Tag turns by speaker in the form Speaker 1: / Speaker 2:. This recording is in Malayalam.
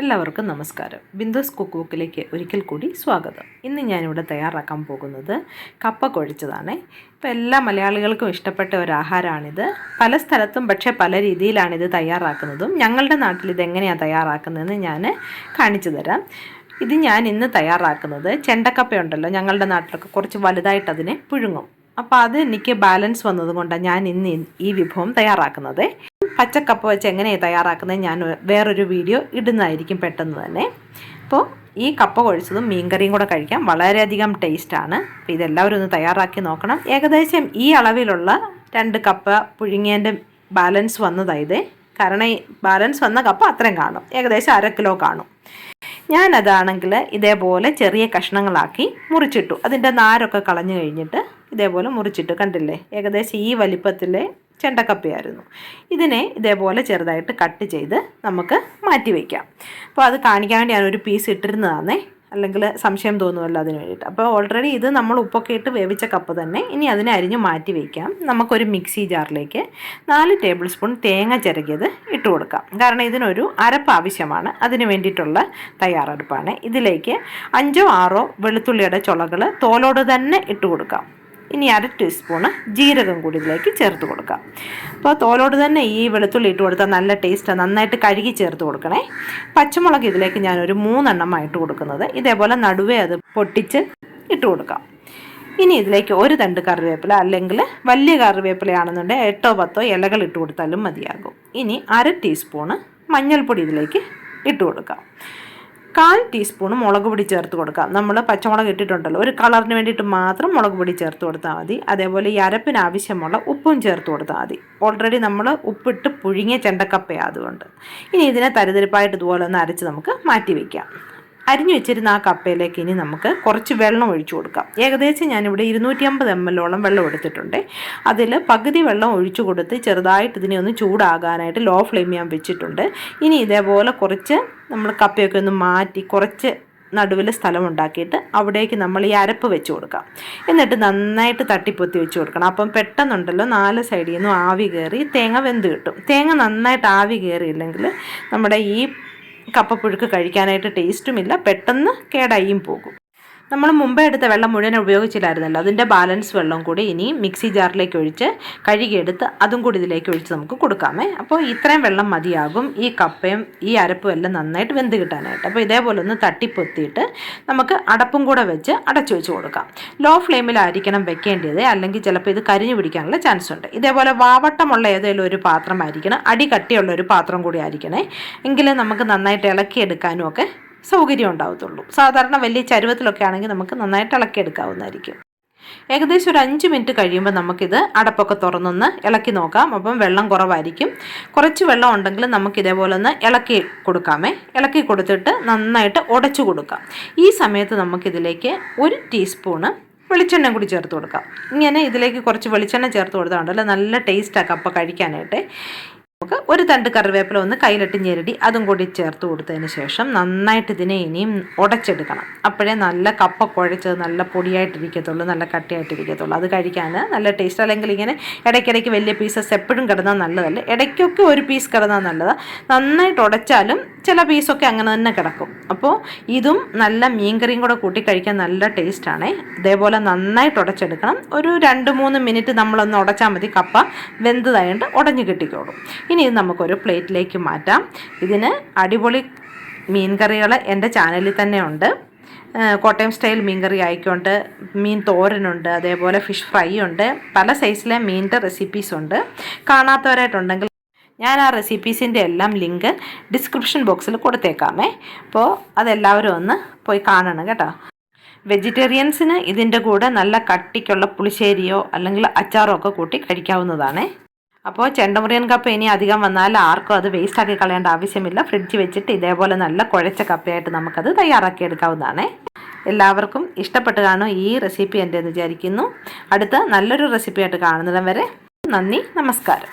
Speaker 1: എല്ലാവർക്കും നമസ്കാരം. ബിന്ദുസ് കുക്ക് ബുക്കിലേക്ക് ഒരിക്കൽ കൂടി സ്വാഗതം. ഇന്ന് ഞാനിവിടെ തയ്യാറാക്കാൻ പോകുന്നത് കപ്പ കുഴച്ചതാണ്. ഇപ്പോൾ എല്ലാ മലയാളികൾക്കും ഇഷ്ടപ്പെട്ട ഒരു ആഹാരമാണിത് പല സ്ഥലത്തും പക്ഷേ പല രീതിയിലാണിത് തയ്യാറാക്കുന്നതും. ഞങ്ങളുടെ നാട്ടിൽ ഇതെങ്ങനെയാണ് തയ്യാറാക്കുന്നതെന്ന് ഞാൻ കാണിച്ചു തരാം. ഇത് ഞാൻ ഇന്ന് തയ്യാറാക്കുന്നത് ചെണ്ടക്കപ്പയുണ്ടല്ലോ. ഞങ്ങളുടെ നാട്ടിലൊക്കെ കുറച്ച് വലുതായിട്ട് അതിനെ പുഴുങ്ങും. അപ്പോൾ അത് എനിക്ക് ബാലൻസ് വന്നതുകൊണ്ടാണ് ഞാൻ ഇന്ന് ഈ വിഭവം തയ്യാറാക്കുന്നത്. പച്ചക്കപ്പ വെച്ച് എങ്ങനെയാണ് തയ്യാറാക്കുന്നത് ഞാൻ വേറൊരു വീഡിയോ ഇടുന്നതായിരിക്കും പെട്ടെന്ന് തന്നെ. അപ്പോൾ ഈ കപ്പ കൊഴിച്ചതും മീൻകറിയും കൂടെ കഴിക്കാം. വളരെയധികം ടേസ്റ്റാണ്. അപ്പോൾ ഇതെല്ലാവരും ഒന്ന് തയ്യാറാക്കി നോക്കണം. ഏകദേശം ഈ അളവിലുള്ള രണ്ട് കപ്പ പുഴുങ്ങിയതിന്റെ ബാലൻസ് വന്നതായത് കാരണം ബാലൻസ് വന്ന കപ്പ അത്രയും കാണും. ഏകദേശം അര കിലോ കാണും. ഞാനതാണെങ്കിൽ ഇതേപോലെ ചെറിയ കഷ്ണങ്ങളാക്കി മുറിച്ചിട്ടു. അതിന്റെ നാരൊക്കെ കളഞ്ഞു കഴിഞ്ഞിട്ട് ഇതേപോലെ മുറിച്ചിട്ടു. കണ്ടില്ലേ? ഏകദേശം ഈ വലിപ്പത്തിലെ ചെണ്ടക്കപ്പയായിരുന്നു. ഇതിനെ ഇതേപോലെ ചെറുതായിട്ട് കട്ട് ചെയ്ത് നമുക്ക് മാറ്റി വയ്ക്കാം അപ്പോൾ അത് കാണിക്കാൻ വേണ്ടി ഞാനൊരു പീസ് ഇട്ടിരുന്നതാണേ. അല്ലെങ്കിൽ സംശയം തോന്നുമല്ലോ അതിന് വേണ്ടിയിട്ട്. അപ്പോൾ ഓൾറെഡി ഇത് നമ്മൾ ഉപ്പൊക്കെ ഇട്ട് വേവിച്ച കപ്പ് തന്നെ. ഇനി അതിനെ അരിഞ്ഞ് മാറ്റി വയ്ക്കാം നമുക്കൊരു മിക്സി ജാറിലേക്ക് നാല് ടേബിൾ സ്പൂൺ തേങ്ങ ചിരകിയത് ഇട്ട് കൊടുക്കാം. കാരണം ഇതിനൊരു അരപ്പ് ആവശ്യമാണ്. അതിന് വേണ്ടിയിട്ടുള്ള തയ്യാറെടുപ്പാണ്. ഇതിലേക്ക് അഞ്ചോ ആറോ വെളുത്തുള്ളിയുടെ ചുളകൾ തോലോട് തന്നെ ഇട്ട് കൊടുക്കാം. ഇനി അര ടീസ്പൂണ് ജീരകം കൂടി ഇതിലേക്ക് ചേർത്ത് കൊടുക്കാം. അപ്പോൾ തോലോട് തന്നെ ഈ വെളുത്തുള്ളി ഇട്ട് കൊടുത്താൽ നല്ല ടേസ്റ്റാണ് നന്നായിട്ട് കഴുകി ചേർത്ത് കൊടുക്കണേ. പച്ചമുളക് ഇതിലേക്ക് ഞാനൊരു മൂന്നെണ്ണമായിട്ട് കൊടുക്കുന്നത്. ഇതേപോലെ നടുവേ അത് പൊട്ടിച്ച് ഇട്ട് കൊടുക്കാം. ഇനി ഇതിലേക്ക് ഒരു തണ്ട് കറിവേപ്പില അല്ലെങ്കിൽ വലിയ കറിവേപ്പിലയാണെന്നുണ്ടെങ്കിൽ എട്ടോ പത്തോ ഇലകൾ ഇട്ട് കൊടുത്താലും മതിയാകും. ഇനി അര ടീസ്പൂണ് മഞ്ഞൾപ്പൊടി ഇതിലേക്ക് ഇട്ട് കൊടുക്കാം. കാൽ ടീസ്പൂൺ മുളക് പൊടി ചേർത്ത് കൊടുക്കാം. നമ്മൾ പച്ചമുളക് ഇട്ടിട്ടുണ്ടല്ലോ ഒരു കളറിന് വേണ്ടിയിട്ട് മാത്രം മുളക് പൊടി ചേർത്ത് കൊടുത്താൽ മതി. അതേപോലെ ഈ അരപ്പിന് ആവശ്യമുള്ള ഉപ്പും ചേർത്ത് കൊടുത്താൽ മതി. ഓൾറെഡി നമ്മൾ ഉപ്പിട്ട് പുഴുങ്ങിയ ചെണ്ടക്കപ്പയാണ് അതുകൊണ്ട്. ഇനി ഇതിനെ തരിതരിപ്പായിട്ട് ഇതുപോലെ ഒന്ന് അരച്ച് നമുക്ക് മാറ്റി വയ്ക്കാം അരിഞ്ഞു വെച്ചിരുന്ന ആ കപ്പയിലേക്ക് ഇനി നമുക്ക് കുറച്ച് വെള്ളം ഒഴിച്ചു കൊടുക്കാം. ഏകദേശം ഞാനിവിടെ ഇരുന്നൂറ്റി അമ്പത് എം എല്ലോളം വെള്ളം എടുത്തിട്ടുണ്ട്. അതിൽ പകുതി വെള്ളം ഒഴിച്ചു കൊടുത്ത് ചെറുതായിട്ട് ഇതിനെ ഒന്ന് ചൂടാകാനായിട്ട് ലോ ഫ്ലെയിം ഞാൻ വെച്ചിട്ടുണ്ട്. ഇനി ഇതേപോലെ കുറച്ച് നമ്മൾ കപ്പയൊക്കെ ഒന്ന് മാറ്റി കുറച്ച് നടുവിൽ സ്ഥലം ഉണ്ടാക്കിയിട്ട് അവിടേക്ക് നമ്മൾ ഈ അരപ്പ് വെച്ച് കൊടുക്കാം. എന്നിട്ട് നന്നായിട്ട് തട്ടിപ്പൊത്തി വെച്ച് കൊടുക്കണം. അപ്പം പെട്ടെന്നുണ്ടല്ലോ നാല് സൈഡിൽ നിന്നും ആവി കയറി തേങ്ങ വെന്ത് കിട്ടും. തേങ്ങ നന്നായിട്ട് ആവി കയറിയില്ലെങ്കിൽ നമ്മുടെ ഈ കപ്പപ്പുഴുക്ക് കഴിക്കാനായിട്ട് ടേസ്റ്റുമില്ല പെട്ടെന്ന് കേടായും പോകും. നമ്മൾ മുമ്പേ എടുത്ത വെള്ളം മുഴുവൻ ഉപയോഗിച്ചില്ലായിരുന്നല്ലോ. അതിന്റെ ബാലൻസ് വെള്ളം കൂടി ഇനി മിക്സി ജാറിലേക്ക് ഒഴിച്ച് കഴുകിയെടുത്ത് അതും കൂടി ഇതിലേക്ക് ഒഴിച്ച് നമുക്ക് കൊടുക്കാമേ. അപ്പോൾ ഇത്രയും വെള്ളം മതിയാകും. ഈ കപ്പയും ഈ അരപ്പും എല്ലാം നന്നായിട്ട് വെന്ത് കിട്ടാനായിട്ട്. അപ്പോൾ ഇതേപോലെ ഒന്ന് തട്ടിപ്പൊത്തിയിട്ട് നമുക്ക് അടപ്പും കൂടെ വെച്ച് അടച്ചു വെച്ച് കൊടുക്കാം. ലോ ഫ്ലെയിമിലായിരിക്കണം വെക്കേണ്ടത്. അല്ലെങ്കിൽ ചിലപ്പോൾ ഇത് കരിഞ്ഞു പിടിക്കാനുള്ള ചാൻസ് ഉണ്ട്. ഇതേപോലെ വാവട്ടമുള്ള ഏതെങ്കിലും ഒരു പാത്രമായിരിക്കണം. അടി കട്ടിയുള്ള ഒരു പാത്രം കൂടി ആയിരിക്കണേ. എങ്കിലേ നമുക്ക് നന്നായിട്ട് ഇളക്കിയെടുക്കാനും ഒക്കെ സൗകര്യം ഉണ്ടാവത്തുള്ളൂ. സാധാരണ വലിയ ചരുവത്തിലൊക്കെ ആണെങ്കിൽ നമുക്ക് നന്നായിട്ട് ഇളക്കിയെടുക്കാവുന്നതായിരിക്കും ഏകദേശം ഒരു അഞ്ച് മിനിറ്റ് കഴിയുമ്പോൾ നമുക്കിത് അടപ്പൊക്കെ തുറന്നൊന്ന് ഇളക്കി നോക്കാം. അപ്പം വെള്ളം കുറവായിരിക്കും. കുറച്ച് വെള്ളം ഉണ്ടെങ്കിൽ നമുക്ക് ഇതേപോലെ ഒന്ന് ഇളക്കി കൊടുക്കാമേ. ഇളക്കി കൊടുത്തിട്ട് നന്നായിട്ട് ഉടച്ചു കൊടുക്കാം. ഈ സമയത്ത് നമുക്കിതിലേക്ക് ഒരു ടീസ്പൂണ് വെളിച്ചെണ്ണ കൂടി ചേർത്ത് കൊടുക്കാം. ഇങ്ങനെ ഇതിലേക്ക് കുറച്ച് വെളിച്ചെണ്ണ ചേർത്ത് കൊടുത്താൽ ഉണ്ടല്ലോ നല്ല ടേസ്റ്റാണ് കപ്പ കഴിക്കാനായിട്ട്. നമുക്ക് ഒരു തണ്ട് കറിവേപ്പില ഒന്ന് കയ്യിലിട്ട് ഞെരടി അതും കൂടി ചേർത്ത് കൊടുത്തതിന് ശേഷം നന്നായിട്ട് ഇതിനെ ഇനിയും ഉടച്ചെടുക്കണം. അപ്പോഴേ നല്ല കപ്പ കുഴച്ചത് നല്ല പൊടിയായിട്ടിരിക്കത്തുള്ളൂ നല്ല കട്ടിയായിട്ടിരിക്കത്തുള്ളൂ. അത് കഴിക്കാൻ നല്ല ടേസ്റ്റ് അല്ലെങ്കിൽ ഇങ്ങനെ ഇടയ്ക്കിടയ്ക്ക് വലിയ പീസസ് എപ്പോഴും കിടന്നാൽ നല്ലതല്ല? ഇടയ്ക്കൊക്കെ ഒരു പീസ് കിടന്നാൽ നല്ലതാണ് നന്നായിട്ട് ഉടച്ചാലും ചില പീസൊക്കെ അങ്ങനെ തന്നെ കിടക്കും. അപ്പോൾ ഇതും നല്ല മീൻകറിയും കൂടെ കൂട്ടി കഴിക്കാൻ നല്ല ടേസ്റ്റാണ് ഇതേപോലെ നന്നായിട്ട് ഉടച്ചെടുക്കണം. ഒരു രണ്ട് മൂന്ന് മിനിറ്റ് നമ്മളൊന്ന് ഉടച്ചാൽ മതി. കപ്പ വെന്തതായിട്ട് ഉടഞ്ഞു കിട്ടിക്കോളും. ഇനി ഇത് നമുക്കൊരു പ്ലേറ്റിലേക്ക് മാറ്റാം. ഇതിന് അടിപൊളി മീൻ കറികൾ എന്റെ ചാനലിൽ തന്നെ ഉണ്ട്. കോട്ടയം സ്റ്റൈൽ മീൻ കറി ആയിക്കൊണ്ട് മീൻ തോരനുണ്ട് അതേപോലെ ഫിഷ് ഫ്രൈ ഉണ്ട് പല സൈസിലെ മീനിന്റെ റെസിപ്പീസ് ഉണ്ട്. കാണാത്തവരായിട്ടുണ്ടെങ്കിൽ ഞാൻ ആ റെസിപ്പീസിന്റെ എല്ലാം ലിങ്ക് ഡിസ്ക്രിപ്ഷൻ ബോക്സിൽ കൊടുത്തേക്കാമേ. അപ്പോൾ അതെല്ലാവരും ഒന്ന് പോയി കാണണം കേട്ടോ. വെജിറ്റേറിയൻസിന് ഇതിന്റെ കൂടെ നല്ല കട്ടിക്കുള്ള പുളിശ്ശേരിയോ അല്ലെങ്കിൽ അച്ചാറോ ഒക്കെ കൂട്ടി കഴിക്കാവുന്നതാണ്. അപ്പോൾ ചെണ്ടമുറിയൻ കപ്പ ഇനി അധികം വന്നാൽ ആർക്കും അത് വേസ്റ്റ് ആക്കി കളയേണ്ട ആവശ്യമില്ല. ഫ്രിഡ്ജ് വെച്ചിട്ട് ഇതേപോലെ നല്ല കുഴച്ച കപ്പയായിട്ട് നമുക്കത് തയ്യാറാക്കി എടുക്കാവുന്നതാണ്. എല്ലാവർക്കും ഇഷ്ടപ്പെട്ട് കാണും ഈ റെസിപ്പി എന്റെ എന്ന് വിചാരിക്കുന്നു. അടുത്ത നല്ലൊരു റെസിപ്പിയായിട്ട് കാണുന്നതും വരെ നന്ദി നമസ്കാരം.